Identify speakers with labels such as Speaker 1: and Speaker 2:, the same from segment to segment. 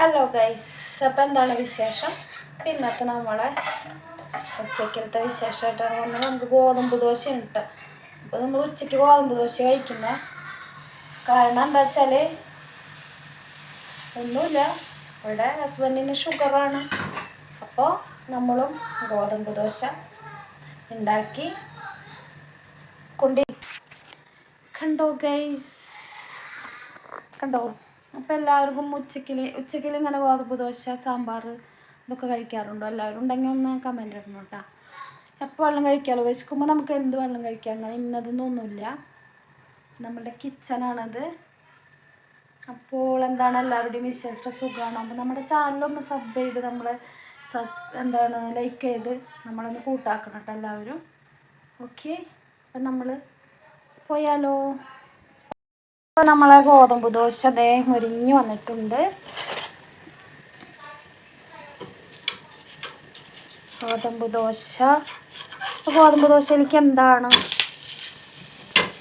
Speaker 1: Hello guys അപ്പം എന്താണ് വിശേഷം? അപ്പം നമ്മളെ ഉച്ചക്കലത്തെ വിശേഷമായിട്ടാണ് വന്നത്. നമുക്ക് ഗോതമ്പ് ദോശ ഉണ്ട് അപ്പോൾ നമ്മൾ ഉച്ചയ്ക്ക് ഗോതമ്പ് ദോശ കഴിക്കുന്ന. കാരണം എന്താ വെച്ചാൽ ഒന്നുമില്ല. ഇവിടെ ഹസ്ബൻഡിന് ഷുഗറാണ് അപ്പോൾ നമ്മളും ഗോതമ്പ് ദോശ ഉണ്ടാക്കി കൊണ്ടി കണ്ടോ ഗൈസ് കണ്ടോ? അപ്പോൾ എല്ലാവർക്കും ഉച്ചക്കിൽ ഉച്ചക്കിൽ ഇങ്ങനെ ഗോതമ്പ് ദോശ സാമ്പാർ ഇതൊക്കെ കഴിക്കാറുണ്ടോ? എല്ലാവരും ഉണ്ടെങ്കിൽ ഒന്ന് കമന്റ് ഇടണം കേട്ടോ. എപ്പോൾ വെള്ളം കഴിക്കാമല്ലോ വിശക്കുമ്പോൾ നമുക്ക് എന്ത് വെള്ളം കഴിക്കാം? അങ്ങനെ ഇന്നതെന്നൊന്നുമില്ല നമ്മുടെ കിച്ചണാണത്. അപ്പോൾ എന്താണ് എല്ലാവരുടെയും വിശേഷ സുഖമാണ് അപ്പോൾ നമ്മുടെ ചാനലൊന്ന് സബ് ചെയ്ത് നമ്മൾ സബ് എന്താണ് ലൈക്ക് ചെയ്ത് നമ്മളൊന്ന് കൂട്ടാക്കണം കേട്ടോ എല്ലാവരും. ഓക്കെ അപ്പം നമ്മൾ പോയാലോ? അപ്പോൾ നമ്മളെ ഗോതമ്പ് ദോശ ദേ മുരിഞ്ഞ് വന്നിട്ടുണ്ട്. ഗോതമ്പ് ദോശ. ഗോതമ്പ് ദോശയിലേക്ക് എന്താണ്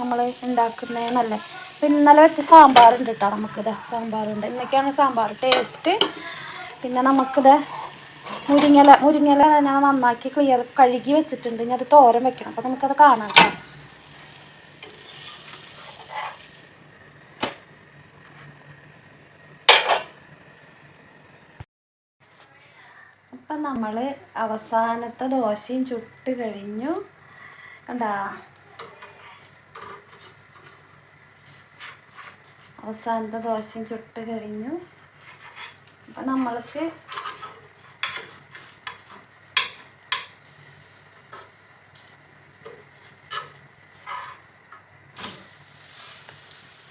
Speaker 1: നമ്മൾ ഉണ്ടാക്കുന്നതെന്നല്ലേ അപ്പോൾ ഇന്നലെ വെച്ച സാമ്പാറുണ്ട് കേട്ടോ നമുക്കിത് സാമ്പാറുണ്ട്. ഇന്നൊക്കെയാണ് സാമ്പാർ ടേസ്റ്റ്. പിന്നെ നമുക്കിത് മുരിങ്ങല മുരിങ്ങല ഞാൻ നന്നാക്കി ക്ലിയർ കഴുകി വെച്ചിട്ടുണ്ട്. ഇനി അത് തോരം വെക്കണം. അപ്പോൾ നമുക്കത് കാണാം കേട്ടോ അപ്പം നമ്മൾ അവസാനത്തെ ദോശയും ചുട്ട് കഴിഞ്ഞു. കണ്ടാ? അവസാനത്തെ ദോശയും ചുട്ട് കഴിഞ്ഞു. അപ്പം നമ്മൾക്ക്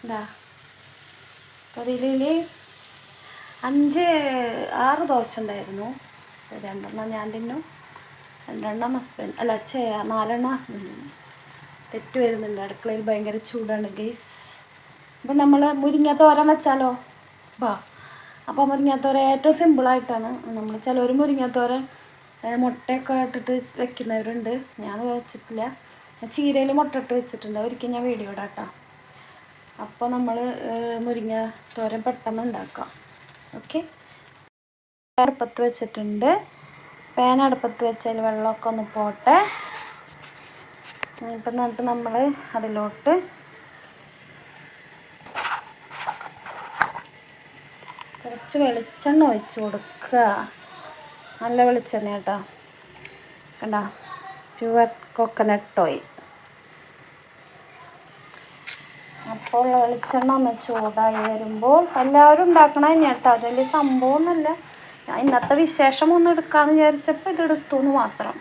Speaker 1: എന്താ അഞ്ച് ആറ് ദോശ ഉണ്ടായിരുന്നു. രണ്ടെണ്ണം ഞാൻ തിന്നു. രണ്ടെണ്ണം ഹസ്ബൻഡ് അല്ല ചേ നാലെണ്ണം ഹസ്ബൻഡിന് തെറ്റ് വരുന്നുണ്ട്. അടുക്കളയിൽ ഭയങ്കര ചൂടാണ് ഗൈസ് അപ്പം നമ്മൾ തോര വെച്ചാലോ? ബാ. അപ്പോൾ മുരിങ്ങാത്തോര ഏറ്റവും സിമ്പിളായിട്ടാണ് നമ്മൾ ചിലർ തോര മുട്ടയൊക്കെ ഇട്ടിട്ട് വെക്കുന്നവരുണ്ട്. ഞാൻ വെച്ചിട്ടില്ല. ചീരയിൽ മുട്ട ഇട്ട് വെച്ചിട്ടുണ്ട്. ഒരിക്കൽ ഞാൻ വീഡിയോ ഇടാം കേട്ടോ. അപ്പോൾ നമ്മൾ മുരിങ്ങ തോരൻ പെട്ടെന്ന് ഉണ്ടാക്കാം. ഓക്കെ അടുപ്പത്ത് വെച്ചിട്ടുണ്ട്. പാൻ അടുപ്പത്ത് വെച്ചാൽ വെള്ളമൊക്കെ ഒന്ന് പോട്ടെ. ഇപ്പം എന്നിട്ട് നമ്മൾ അതിലോട്ട് കുറച്ച് വെളിച്ചെണ്ണ ഒഴിച്ച് കൊടുക്കുക. നല്ല വെളിച്ചെണ്ണ കേട്ടോ. കണ്ട? പ്യുവർ കോക്കനട്ട് ഓയിൽ അപ്പോൾ വെളിച്ചെണ്ണ ഒന്ന് ചൂടായി വരുമ്പോൾ എല്ലാവരും ഉണ്ടാക്കണ തന്നെയാണ് കേട്ടോ വലിയ സംഭവമൊന്നുമില്ല. ഞാൻ ഇന്നത്തെ വിശേഷം ഒന്ന് എടുക്കാമെന്ന് വിചാരിച്ചപ്പോൾ ഇത് എടുത്തു എന്ന് മാത്രം.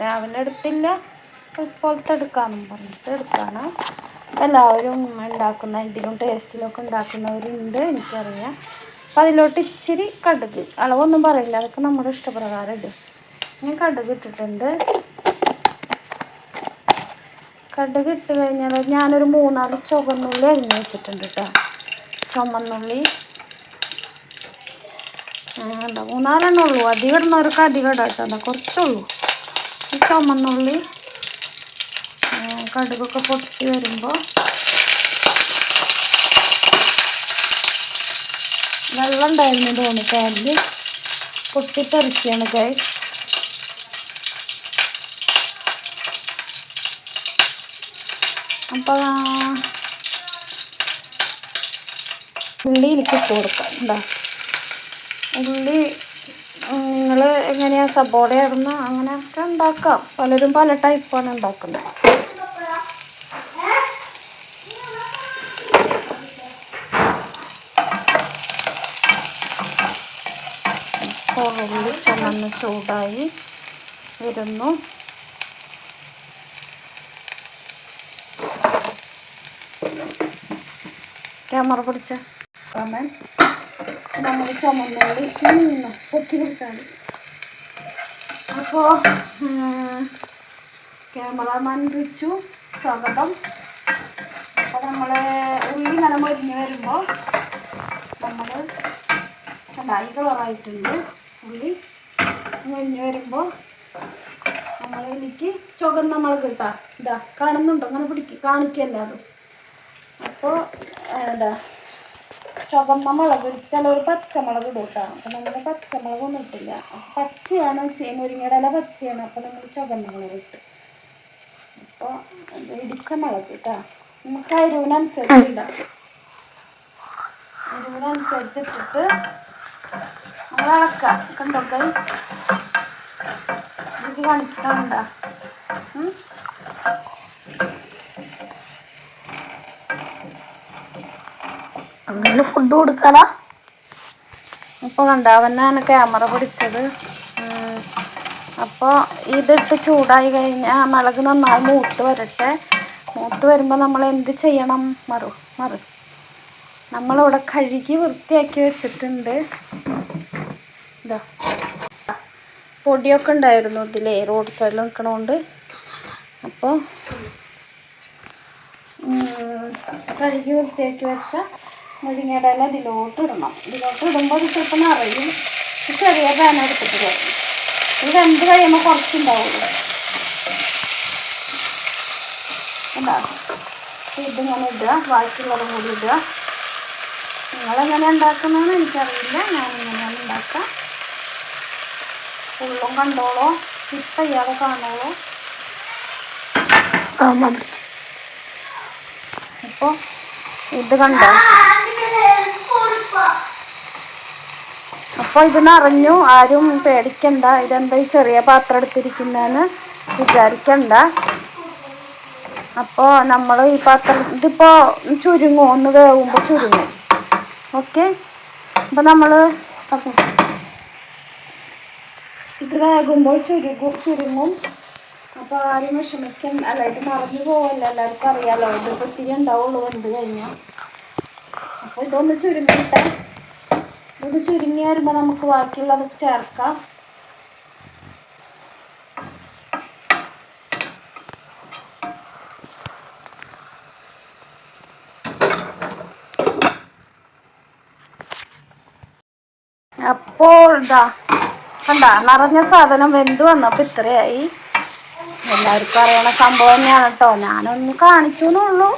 Speaker 1: രാവിലെ എടുത്തില്ല ഇപ്പോഴത്തെ എടുക്കാമെന്നും പറഞ്ഞിട്ട് എടുക്കാണ് എല്ലാവരും ഉണ്ടാക്കുന്ന ഇതിലും ടേസ്റ്റിലൊക്കെ ഉണ്ടാക്കുന്നവരുണ്ട് എനിക്കറിയാം. അപ്പം അതിലോട്ട് ഇച്ചിരി കടുക് അളവൊന്നും പറയില്ല അതൊക്കെ നമ്മുടെ ഇഷ്ടപ്രകാരം ഇടും. ഞാൻ കടുക് ഇട്ടിട്ടുണ്ട്. കടുക് ഇട്ട് കഴിഞ്ഞാൽ ഞാനൊരു മൂന്നാൽ ചുവന്നുള്ളി അരിഞ്ഞ് വെച്ചിട്ടുണ്ട് കേട്ടോ ചുമന്നുള്ളി വേണ്ട മൂന്നാലെണ്ണം ഉള്ളൂ അധികം ഇടുന്നവർക്ക് അധികം ഇടാം കുറച്ചുള്ളൂ. ഈ ചുമന്നുള്ളി കടുകൊക്കെ പൊട്ടി വരുമ്പോൾ വെള്ളം ഉണ്ടായിരുന്നു തോന്നി കാലിൽ പൊട്ടിത്തെറിക്കുകയാണ് ഗൈസ് അപ്പോൾ ഉള്ളിയിലേക്ക് ഇട്ട് കൊടുക്കാം. എന്താ ഉള്ളി നിങ്ങൾ എങ്ങനെയാ സബോള ഇടുന്ന അങ്ങനെയൊക്കെ ഉണ്ടാക്കാം. പലരും പല ടൈപ്പാണ് ഉണ്ടാക്കുന്നത്. ഉള്ളി ചുമന്ന് ചൂടായി വരുന്നു. ക്യാമറ പിടിച്ച. കമൻ നമ്മൾ ചുമന്നുള്ളി നിന്ന് പൊക്കി പിടിച്ചാൽ അപ്പോൾ ക്യാമറമാൻ റിച്ചു സ്വാഗതം. അപ്പോൾ നമ്മൾ ഉള്ളി നല്ല മൊരിഞ്ഞ് വരുമ്പോൾ നമ്മൾ കണ്ടായി കളറായിട്ടുണ്ട് ഉള്ളി. മൊരിഞ്ഞ് വരുമ്പോൾ നമ്മൾ ഇതിലേക്ക് ചുവന്ന മുളക് ഇട്ടാ. ഇതാ കാണുന്നുണ്ടോ? അങ്ങനെ പിടിക്ക് കാണിക്കല്ല അത്? അപ്പോൾ എന്താ ചുവന്ന മുളക് ചിലർ പച്ചമുളക് ഇടും കേട്ടോ അപ്പം നമ്മൾ പച്ചമുളകൊന്നും ഇട്ടില്ല. പച്ചയാണ് മുരിങ്ങയുടെ ഇല പച്ചയാണ്. അപ്പം നമ്മൾ ചുവന്ന മുളക് ഇട്ട് അപ്പോൾ ഇടിച്ച മുളക് കേട്ടോ നമുക്ക് അരുവിനനുസരിച്ച് ഇടാം. അരുവിനനുസരിച്ച് ഇട്ടിട്ട് നമ്മൾ ഇളക്കാം കണ്ടോ ഗൈസ് എനിക്ക് കാണിക്കണ്ട
Speaker 2: അങ്ങനെ ഫുഡ് കൊടുക്കാനാ
Speaker 1: ഇപ്പോൾ കണ്ട അവനാണ് ക്യാമറ പിടിച്ചത്. അപ്പോൾ ഇതിട്ട് ചൂടായി കഴിഞ്ഞാൽ മുളക് നന്നായി മൂത്ത് വരട്ടെ. മൂത്ത് വരുമ്പോൾ നമ്മൾ എന്ത് ചെയ്യണം? മറു മറു. നമ്മളിവിടെ കഴുകി വൃത്തിയാക്കി വെച്ചിട്ടുണ്ട്. ഇതാ. പൊടിയൊക്കെ ഉണ്ടായിരുന്നു ഇതിലേ റോഡ് സൈഡിൽ നിൽക്കണോണ്ട് അപ്പോൾ കഴുകി വൃത്തിയാക്കി വെച്ച മുരിങ്ങയുടെ ഇല ഇതിലോട്ട് ഇടണം. ഇതിലോട്ട് ഇടുമ്പോൾ ഇത് ചിലപ്പോൾ നിറയും. ചെറിയ പാൻ എടുത്തിട്ട് കയറും ഇത് വെന്ത് കഴിയുമ്പോൾ കുറച്ചുണ്ടാവുള്ളൂ. എന്താ ഇതിങ്ങനെ ഇടുക. ബാക്കിയുള്ളതും കൂടി ഇടുക. നിങ്ങളെങ്ങനെ ഉണ്ടാക്കുന്നതെന്ന് എനിക്കറിയില്ല. ഞാനിങ്ങനെയാണ് ഉണ്ടാക്കുക. ഫുള്ളും കണ്ടോളോ. സ്കിപ്പ് ചെയ്യാതെ കാണോളോ ഇപ്പോൾ ഇത് കണ്ടോ? അപ്പോൾ ഇത് നിറഞ്ഞു ആരും പേടിക്കണ്ട ഇതെന്താ ഈ ചെറിയ പാത്രം എടുത്തിരിക്കുന്നതെന്ന് വിചാരിക്കണ്ട. അപ്പോൾ നമ്മൾ ഈ പാത്രം ഇതിപ്പോൾ ചുരുങ്ങും ഒന്ന് വേവുമ്പോൾ ചുരുങ്ങും. ഓക്കെ? അപ്പോൾ നമ്മൾ ഇത് വേകുമ്പോൾ ചുരുങ്ങും ചുരുങ്ങും. അപ്പോൾ ആരും വിഷമിക്കാൻ അല്ല ഇത് മറന്നു പോവല്ല എല്ലാവർക്കും അറിയാമല്ലോ ഇത് ഒത്തിരി ഉണ്ടാവുള്ളൂ എന്ത് കഴിഞ്ഞാൽ അപ്പോൾ ഇതൊന്ന് ചുരുങ്ങിയിട്ട് ഇത് ചുരുങ്ങി വരുമ്പോൾ നമുക്ക് ബാക്കിയുള്ളത് ചേർക്കാം. അപ്പോൾ ഇതാ കണ്ട നിറഞ്ഞ സാധനം വെന്ത് വന്നപ്പോൾ ഇത്രയായി. എല്ലാവർക്കും അറിയണ സംഭവം തന്നെയാണ് കേട്ടോ. ഞാനൊന്ന് കാണിച്ചു എന്നുള്ളൂ.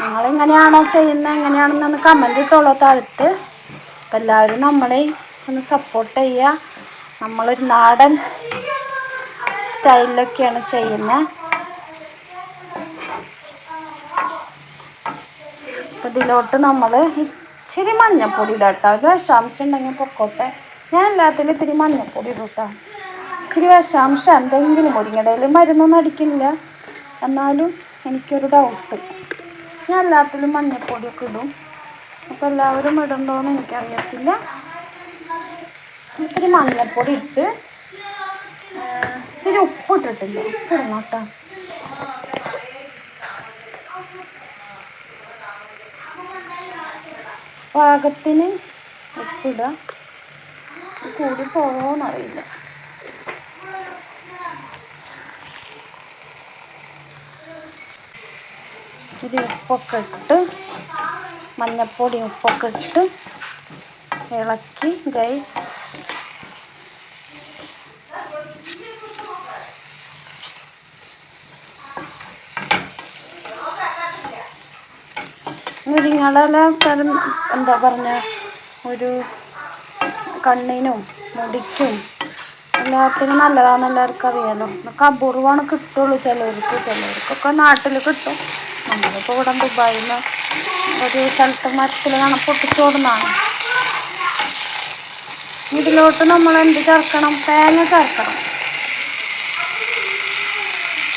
Speaker 1: നിങ്ങൾ എങ്ങനെയാണോ ചെയ്യുന്നത് എങ്ങനെയാണെന്നൊന്ന് കമന്റ് ഇട്ടോളൂ താഴത്ത്. അപ്പം എല്ലാവരും നമ്മളെ ഒന്ന് സപ്പോർട്ട് ചെയ്യുക. നമ്മളൊരു നാടൻ സ്റ്റൈലിലൊക്കെയാണ് ചെയ്യുന്നത് അപ്പം ഇതിലോട്ട് നമ്മൾ ഇച്ചിരി മഞ്ഞപ്പൊടി ഇടാം കേട്ടോ. ഒരു വിഷാംശം ഉണ്ടെങ്കിൽ പൊക്കോട്ടെ. ഞാൻ എല്ലാത്തിലും ഇത്തിരി മഞ്ഞപ്പൊടി ഇടും കേട്ടോ. ഇച്ചിരി വിഷാംശം എന്തെങ്കിലും മുരിങ്ങടയിൽ മരുന്നൊന്നും അടിക്കില്ല എന്നാലും എനിക്കൊരു ഡൗട്ട് ഞാൻ എല്ലാത്തിലും മഞ്ഞപ്പൊടിയൊക്കെ ഇടും. അപ്പോൾ എല്ലാവരും ഇടണ്ടോന്ന് എനിക്കറിയത്തില്ല. ഇത്തിരി മഞ്ഞൾപ്പൊടി ഇട്ട് ഇച്ചിരി ഉപ്പ് ഇട്ടിട്ടില്ല ഉപ്പ് ഇടണം പാകത്തിന് ഉപ്പിടുക കൂടി പോവോന്നറിയില്ല ഇത് ഉപ്പൊക്കെ ഇട്ട് മഞ്ഞപ്പൊടി ഉപ്പൊക്കെ ഇട്ട് ഇളക്കി ഗൈസ് മുരിങ്ങളെല്ലാം തരം എന്താ പറഞ്ഞ ഒരു കണ്ണിനും മുടിക്കും എല്ലാത്തിനും നല്ലതാണെന്ന് എല്ലാവർക്കും അറിയാലോ. നമുക്ക് അപൂർവമാണ് കിട്ടുള്ളൂ ചിലവർക്ക് ചിലവർക്കൊക്കെ നാട്ടിൽ കിട്ടും. നമ്മളിപ്പോൾ ഇവിടെ ദുബായിന്ന് ഒരു സ്ഥലത്ത് മരത്തിൽ കാണാൻ പൊട്ടിച്ചോടുന്നതാണ് ഇതിലോട്ട് നമ്മൾ എന്ത് ചേർക്കണം? തേങ്ങ ചേർക്കണം.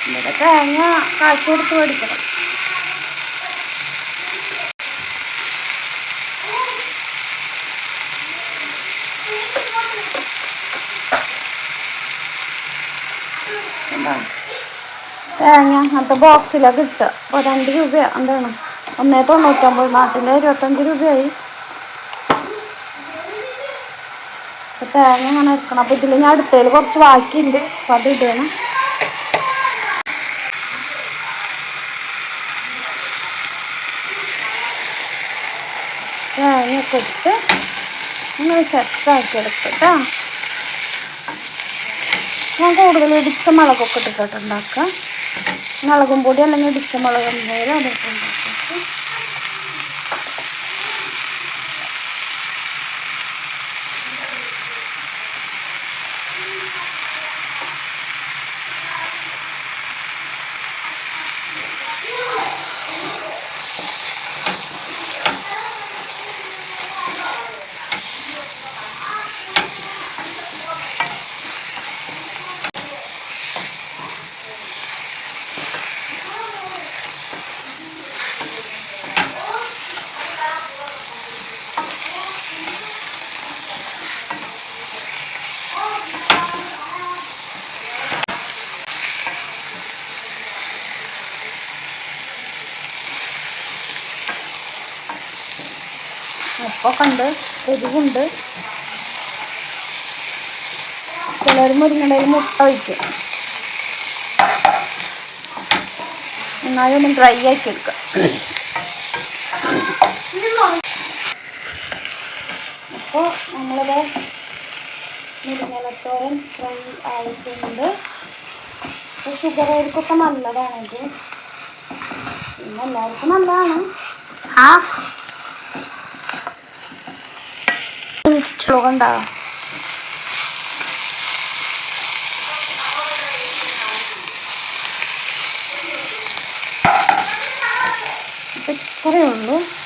Speaker 1: ഇവിടെ തേങ്ങ കാശ് കൊടുത്ത് മേടിക്കണം. തേങ്ങ അങ്ങനത്തെ ബോക്സിലാണ് കിട്ടുക. ഒരു രണ്ട് രൂപ എന്താണ്? ഒന്നേ തൊണ്ണൂറ്റൊമ്പത് നാട്ടിലെ ഇരുപത്തഞ്ച് രൂപയായി. തേങ്ങ അങ്ങനെ എടുക്കണം അപ്പോൾ ഇതിൽ ഞാൻ അടുത്തതിൽ കുറച്ച് ബാക്കിയുണ്ട്. അപ്പോൾ അത് ഇടണം. തേങ്ങയൊക്കെ ഇട്ട് ഇങ്ങനെ സെറ്റാക്കി എടുത്തിട്ടാ ഞാൻ കൂടുതൽ ഇടിച്ച മുളകൊക്കെ ഇട്ടിട്ട് മുളകും പൊടി അല്ലെങ്കിൽ ഇടിച്ച മുളകും പോലെ അതൊക്കെ Thank you. ഉപ്പൊക്കെ ഉണ്ട് എരിവുണ്ട് ചിലർ മുരിങ്ങടയിൽ മുട്ട വയ്ക്കും. എന്നാലും ഒന്ന് ഡ്രൈ ആക്കി എടുക്കാം. അപ്പോൾ നമ്മളിത് മുരിങ്ങലത്തോരൻ ഫ്രൈ ആയിട്ടുണ്ട്. അപ്പോൾ ഷുഗറുകാർക്കൊക്കെ നല്ലതാണിത്. പിന്നെ എല്ലാവർക്കും നല്ലതാണ്.
Speaker 2: ആ.
Speaker 1: 응, 들어간다. 왜, 소리 없네?